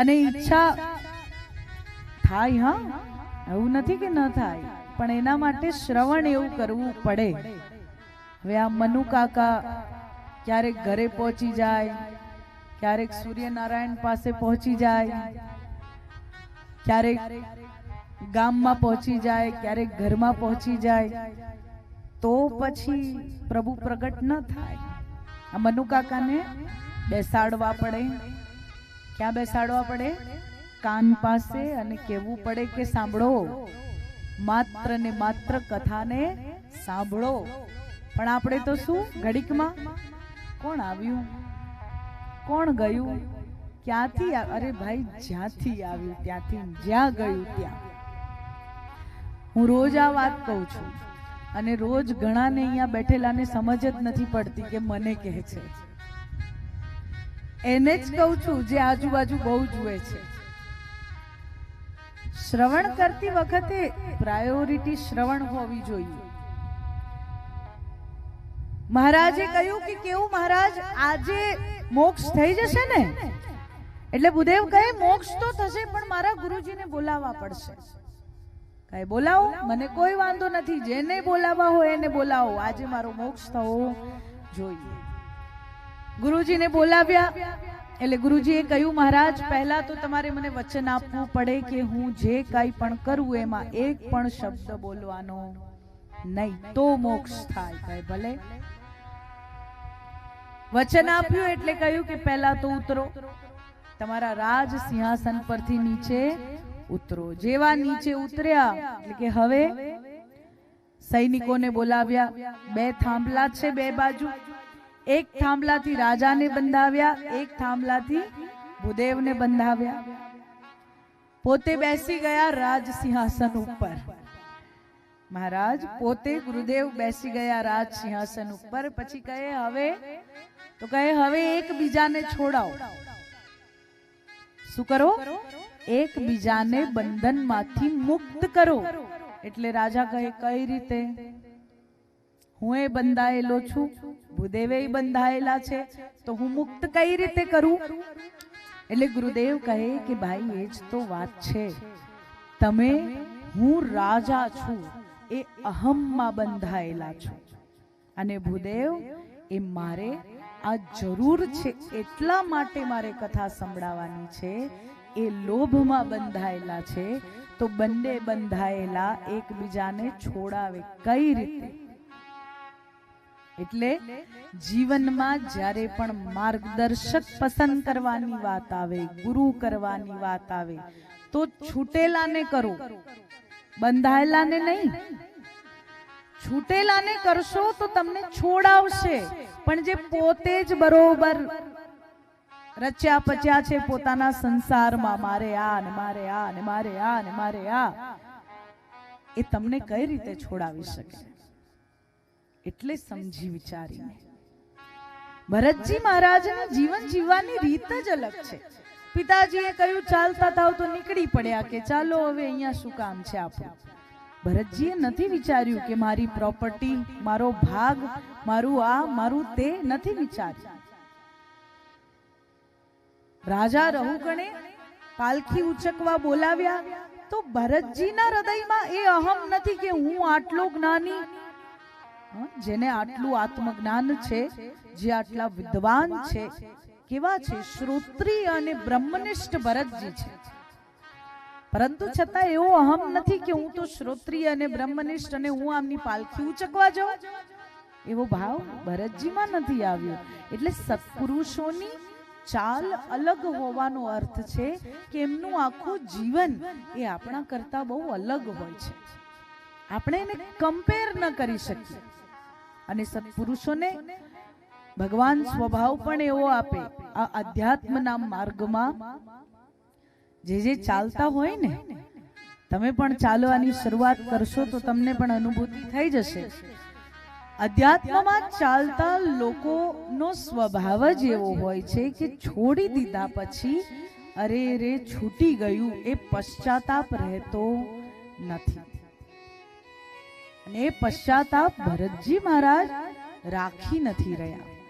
અને ઈચ્છા થાય, હા? એવું નથી કે ન થાય, પણ એના માટે શ્રવણ એવું કરવું પડે. હવે આ મનુ કાકા ક્યારેક ઘરે પહોંચી જાય, ક્યારેક સૂર્યનારાયણ પાસે પહોંચી જાય, ક્યારેક ગામમાં પહોંચી જાય, ક્યારેક ઘરમાં પહોંચી જાય, તો પછી પ્રભુ પ્રગટ ન થાય. આ મનુ કાકાને બેસાડવા પડે. ક્યાં બેસાડવા પડે? કાન પાસે અને કહેવું પડે કે સાંભળો. માત્ર ને માત્ર કથાને સાંભળો. પણ આપણે તો શું? ઘડીકમાં? કોણ આવ્યું? કોણ ગયું? ક્યાંથી અરે ભાઈ, જ્યાંથી આવ્યું, ત્યાંથી જ્યાં ગયું, ત્યાં. હું રોજ આ વાત કહું છું. અને રોજ ઘણાને અહીંયા બેઠેલાને સમજ જ નથી પડતી કે મને કહે છે. એને જ કહું છું, જે આજુબાજુ બહુ જુએ છે. શ્રવણ કરતી વખતે પ્રાયોરિટી શ્રવણ હોવી જોઈએ. મહારાજે કહ્યું કે કેવું મહારાજ, આજે મોક્ષ થઈ જશે ને? એટલે બુદેવ કહે, મોક્ષ તો થશે, પણ મારા ગુરુજીને બોલાવવા પડશે. કહે, બોલાવો, મને કોઈ વાંધો નથી, જેને બોલાવવા હોય એને બોલાવો, આજે મારો મોક્ષ થવો જોઈએ. ગુરુજીને બોલાવ્યા. એટલે ગુરુજીએ કહ્યું, મહારાજ, પહેલા તો તમારે મને વચન આપવું પડે કે હું જે કાંઈ પણ કરું એમાં એક પણ શબ્દ બોલવાનો નહીં, તો મોક્ષ થાય કહે ભલે. વચન આપ્યું એટલે કહ્યું કે પહેલા તો ઉતરો. તમારા રાજ સિંહાસન પરથી નીચે ઉતરો. જેવા નીચે ઉતર્યા, એટલે કે હવે, સૈનિકોને બોલાવ્યા. બે થાંભલા છે બે બાજુ. એક થાંભલાથી રાજાને બંધાવ્યા, એક થાંભલાથી ભૂદેવને બંધાવ્યા. પોતે બેસી ગયા રાજ સિંહાસન ઉપર. મહારાજ, પોતે ગુરુદેવ બેસી ગયા રાજ સિંહાસન ઉપર. પછી કહે, હવે? તો કહે, હવે એકબીજાને છોડાવો શું કરો? એકબીજાને બંધનમાંથી મુક્ત કરો. એટલે રાજા કહે, કઈ રીતે? હું એ બંધાયેલો છું. ભૂદેવે બંધાયેલા છે, તો હું મુક્ત કઈ રીતે કરું? એટલે ગુરુદેવ કહે કે ભાઈ, એ જ તો વાત છે. તમે, હું રાજા છું, એ અહમમાં બંધાયેલા છો. અને ભૂદેવ, એ મારે આ જરૂર છે, એટલા માટે મારે કથા સંભળાવવાની છે, એ લોભમાં બંધાયેલા છે, તો બંને બંધાયેલા એકબીજાને છોડાવે કઈ રીતે? એટલે જીવનમાં જ્યારે પણ માર્ગદર્શક પસંદ કરવાની વાત આવે, ગુરુ કરવાની વાત આવે, તો છૂટેલાને કરો. બંધાયેલાને નહીં. છૂટેલાને કરશો તો તમને છોડાવશે. પણ જે પોતે જ બરોબર રચ્યા પચ્યા છે પોતાના સંસારમાં, મારે આ ને મારે આ ને મારે આ ને મારે આ, એ તમને કઈ રીતે છોડાવી શકે? એટલે સમજી વિચારીને. ભરતજી મહારાજની જીવન જીવવાની રીત જ અલગ છે. પિતાજીએ કહ્યું ચાલતા થાવ તો નીકળી પડ્યા કે ચાલો હવે અહીંયા શું કામ છે આપણું? ભરતજીએ નથી વિચાર્યું કે મારી પ્રોપર્ટી મારો ભાગ મારું આ મારું તે નથી વિચાર્યું. રાજા રહુગણે પાલખી ઉચકવા બોલાવ્યા તો ભરતજીના હૃદયમાં એ અહમ નથી કે હું આટલો જ્ઞાની જેને આટલું આત્મજ્ઞાન છે, જે આટલા વિદ્વાન છે, કેવા છે? શ્રોત્રી અને બ્રહ્મનિષ્ઠ ભરતજી છે. પરંતુ છતાં એવો અહમ નથી કે હું તો શ્રોત્રિય અને બ્રહ્મનિષ્ઠ અને હું આમની પાલખી ઉચકવા જાઉં. એવો ભાવ ભરતજીમાં નથી આવ્યો. એટલે સત્પુરુષોની ચાલ અલગ હોવાનો અર્થ છે કે એમનું આખું જીવન એ આપણા કરતા બહુ અલગ હોય છે. આપણે એને કમ્પેર ન કરી શકીએ. અને સત્પુરુષોને ભગવાન સ્વભાવ પણ એવો આપે, આ અધ્યાત્મના માર્ગમાં જે જે ચાલતા હોય ને, તમે પણ ચાલવાની શરૂઆત કરશો તો તમને પણ અનુભૂતિ થઈ જશે. અધ્યાત્મમાં ચાલતા લોકોનો સ્વભાવ જ એવો હોય છે કે છોડી દીધા પછી, અરે રે છૂટી ગયું, એ પશ્ચાતાપ રહેતો નથી. અને પશ્ચાતાપ ભરતજી મહારાજ રાખી નથી રહ્યા.